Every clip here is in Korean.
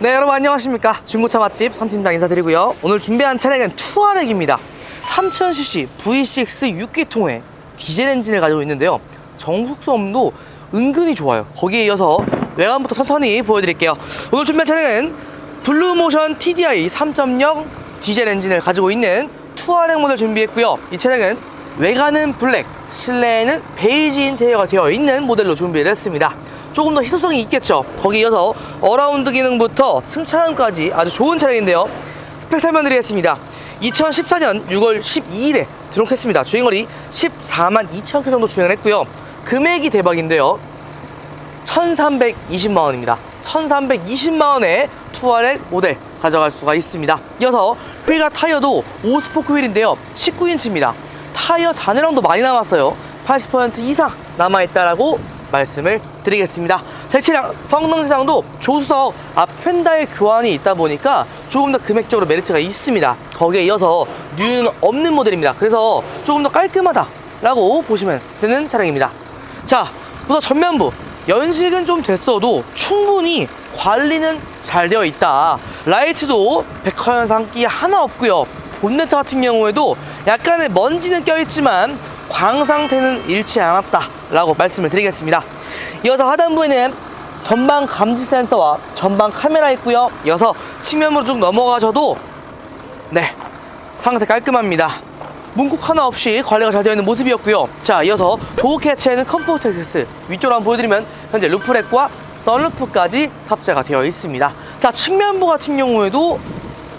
네 여러분 안녕하십니까? 중고차 맛집 선팀장 인사드리고요. 오늘 준비한 차량은 투아렉입니다. 3000cc V6 6기통의 디젤 엔진을 가지고 있는데요. 정숙성도 은근히 좋아요. 거기에 이어서 외관부터 천천히 보여드릴게요. 오늘 준비한 차량은 블루모션 TDI 3.0 디젤 엔진을 가지고 있는 투아렉 모델 준비했고요. 이 차량은 외관은 블랙 실내에는 베이지 인테리어가 되어 있는 모델로 준비를 했습니다 조금 더 희소성이 있겠죠? 거기에 이어서 어라운드 기능부터 승차감까지 아주 좋은 차량인데요. 스펙 설명드리겠습니다. 2014년 6월 12일에 등록했습니다. 주행거리 14만 2천 킬로 정도 주행을 했고요. 금액이 대박인데요. 1320만원입니다. 1320만원에 투아렉 모델 가져갈 수가 있습니다. 이어서 휠과 타이어도 5스포크 휠인데요. 19인치입니다. 타이어 잔해량도 많이 남았어요. 80% 이상 남아있다라고 말씀을 드리겠습니다. 제 차량 성능상도 조수석 앞 펜다일 교환이 있다 보니까 조금 더 금액적으로 메리트가 있습니다. 거기에 이어서 뉴는 없는 모델입니다. 그래서 조금 더 깔끔하다 라고 보시면 되는 차량입니다. 자 우선 전면부. 연식은 좀 됐어도 충분히 관리는 잘 되어 있다. 라이트도 백화 현상기 하나 없고요. 본네트 같은 경우에도 약간의 먼지는 껴있지만 광 상태는 잃지 않았다 라고 말씀을 드리겠습니다. 이어서 하단부에는 전방 감지 센서와 전방 카메라 있고요. 이어서 측면으로 쭉 넘어가셔도 네 상태 깔끔합니다. 문콕 하나 없이 관리가 잘 되어 있는 모습이었고요. 자 이어서 도어 캐치에는 컴포트 액세스 위쪽으로 한번 보여드리면 현재 루프렉과 썬루프까지 탑재가 되어 있습니다. 자 측면부 같은 경우에도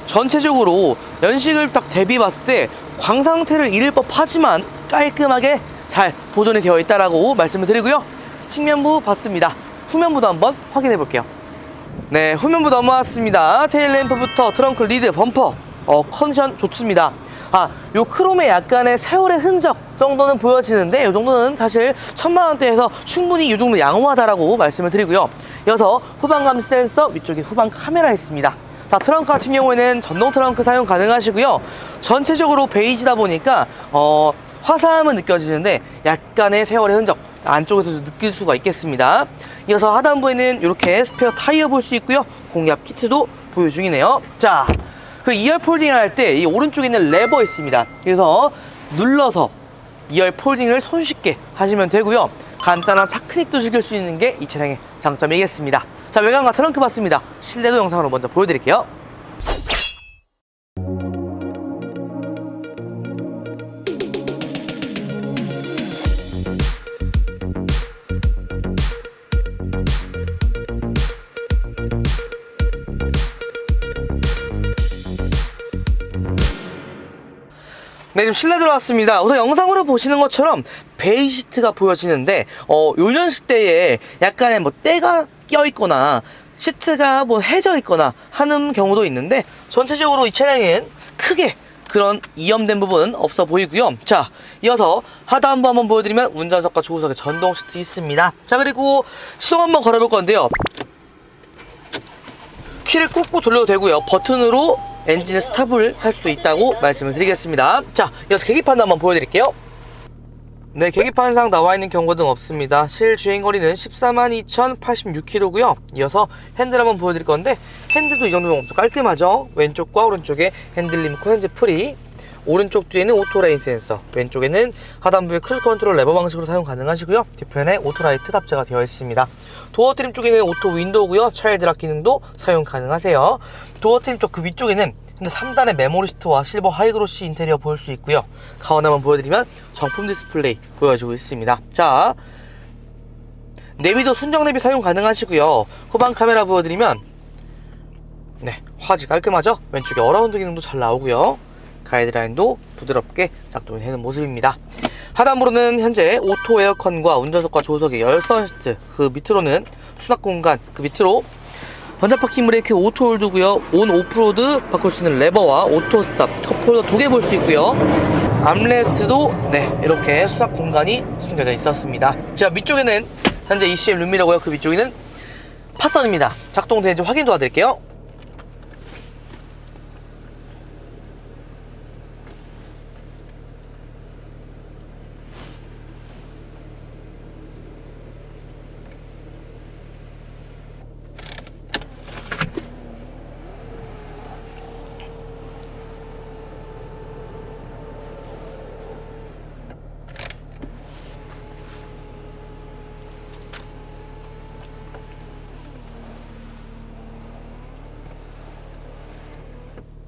전체적으로 연식을 딱 대비해 봤을 때 광 상태를 잃을 법하지만 깔끔하게 잘 보존이 되어 있다라고 말씀을 드리고요. 측면부 봤습니다. 후면부도 한번 확인해 볼게요. 네 후면부 넘어왔습니다. 테일 램프부터 트렁크 리드 범퍼. 어 컨디션 좋습니다. 아 요 크롬의 약간의 세월의 흔적 정도는 보여지는데 이 정도는 사실 천만 원대에서 충분히 이 정도 양호하다라고 말씀을 드리고요. 이어서 후방 감지 센서 위쪽에 후방 카메라 있습니다 자, 트렁크 같은 경우에는 전동 트렁크 사용 가능하시고요. 전체적으로 베이지다 보니까 어, 화사함은 느껴지는데 약간의 세월의 흔적 안쪽에서도 느낄 수가 있겠습니다. 이어서 하단부에는 이렇게 스페어 타이어 볼 수 있고요. 공략 키트도 보유 중이네요. 자, 그 2열 폴딩 할 때 이 오른쪽에 있는 레버 있습니다. 그래서 눌러서 2열 폴딩을 손쉽게 하시면 되고요. 간단한 차크닉도 즐길 수 있는 게 이 차량의 장점이겠습니다. 자, 외관과 트렁크 봤습니다. 실내도 영상으로 먼저 보여드릴게요. 네, 지금 실내 들어왔습니다. 우선 영상으로 보시는 것처럼 베이시트가 보여지는데, 어, 요년식 때에 약간의 뭐 때가 껴있거나, 시트가 뭐 해져 있거나 하는 경우도 있는데, 전체적으로 이 차량은 크게 그런 이염된 부분 없어 보이고요. 자, 이어서 하단부 한번 보여드리면 운전석과 조수석에 전동 시트 있습니다. 자, 그리고 시동 한번 걸어볼 건데요. 키를 꾹꾹 돌려도 되고요. 버튼으로 엔진을 스탑을 할 수도 있다고 말씀을 드리겠습니다. 자, 이어서 계기판도 한번 보여드릴게요. 네, 계기판상 나와 있는 경고 등 없습니다. 실 주행 거리는 14만 2,086km고요. 이어서 핸들 한번 보여드릴 건데 핸들도 이 정도면 엄청 깔끔하죠. 왼쪽과 오른쪽에 핸들 리모컨 핸즈 프리 오른쪽 뒤에는 오토레인 센서 왼쪽에는 하단부에 크루즈 컨트롤 레버 방식으로 사용 가능하시고요. 뒤편에 오토라이트 탑재가 되어 있습니다. 도어 트림 쪽에는 오토 윈도우고요. 차일드 락 기능도 사용 가능하세요. 도어 트림 쪽 그 위쪽에는 현재 3단의 메모리 시트와 실버 하이그로시 인테리어 볼수 있고요. 가운 한번 보여드리면 정품 디스플레이 보여주고 있습니다. 자 내비도 순정 내비 사용 가능하시고요. 후방 카메라 보여드리면 네 화질 깔끔하죠? 왼쪽에 어라운드 기능도 잘 나오고요 가이드라인도 부드럽게 작동이 되는 모습입니다. 하단부로는 현재 오토 에어컨과 운전석과 조석의 열선 시트, 그 밑으로는 수납 공간, 그 밑으로 번자 파킹 브레이크 오토 홀드고요. 온 오프로드 바꿀 수 있는 레버와 오토 스탑, 컵홀더 두 개 볼 수 있고요. 암레스트도 네 이렇게 수납 공간이 숨겨져 있었습니다. 자 위쪽에는 현재 ECM 룸미러고요. 그 위쪽에는 파선입니다. 작동되는지 확인 도와드릴게요.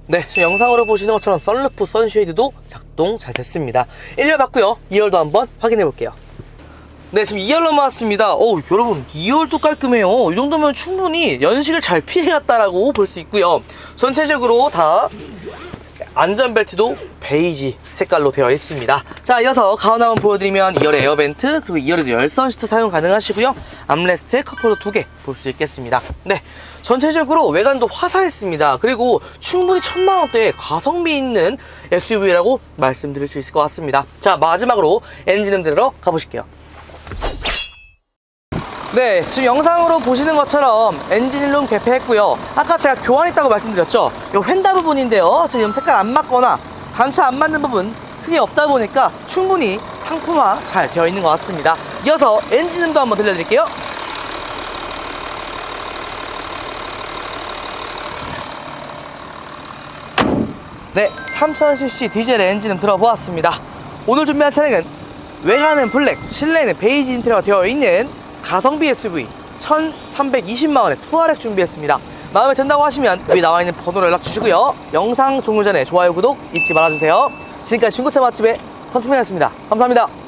네, 영상으로 보시는 것처럼 썬루프 선쉐이드도 작동 잘 됐습니다. 1열 봤고요. 2열도 한번 확인해 볼게요. 네, 지금 2열 넘어왔습니다. 오, 여러분, 2열도 깔끔해요. 이 정도면 충분히 연식을 잘 피해갔다라고 볼 수 있고요. 전체적으로 다 안전벨트도 베이지 색깔로 되어 있습니다. 자, 이어서 가운 한번 보여드리면 2열의 에어벤트, 그리고 2열에도 열선 시트 사용 가능하시고요. 암레스트에 컵홀더 2개 볼 수 있겠습니다. 네, 전체적으로 외관도 화사했습니다. 그리고 충분히 천만원대의 가성비 있는 SUV라고 말씀드릴 수 있을 것 같습니다. 자, 마지막으로 엔진 음 들으러 가보실게요. 네, 지금 영상으로 보시는 것처럼 엔진룸 개폐했고요. 아까 제가 교환했다고 말씀드렸죠. 이 휀다 부분인데요. 지금 색깔 안 맞거나 단차 안 맞는 부분 크게 없다 보니까 충분히 상품화 잘 되어 있는 것 같습니다. 이어서 엔진음도 한번 들려드릴게요. 네, 3000cc 디젤 엔진음 들어보았습니다. 오늘 준비한 차량은 외관은 블랙, 실내는 베이지 인테리어가 되어 있는 가성비 SUV 1320만원의 투아렉 준비했습니다. 마음에 든다고 하시면 위에 나와 있는 번호로 연락 주시고요. 영상 종료 전에 좋아요, 구독 잊지 말아주세요. 지금까지 중고차 맛집의 컨트맨이었습니다. 감사합니다.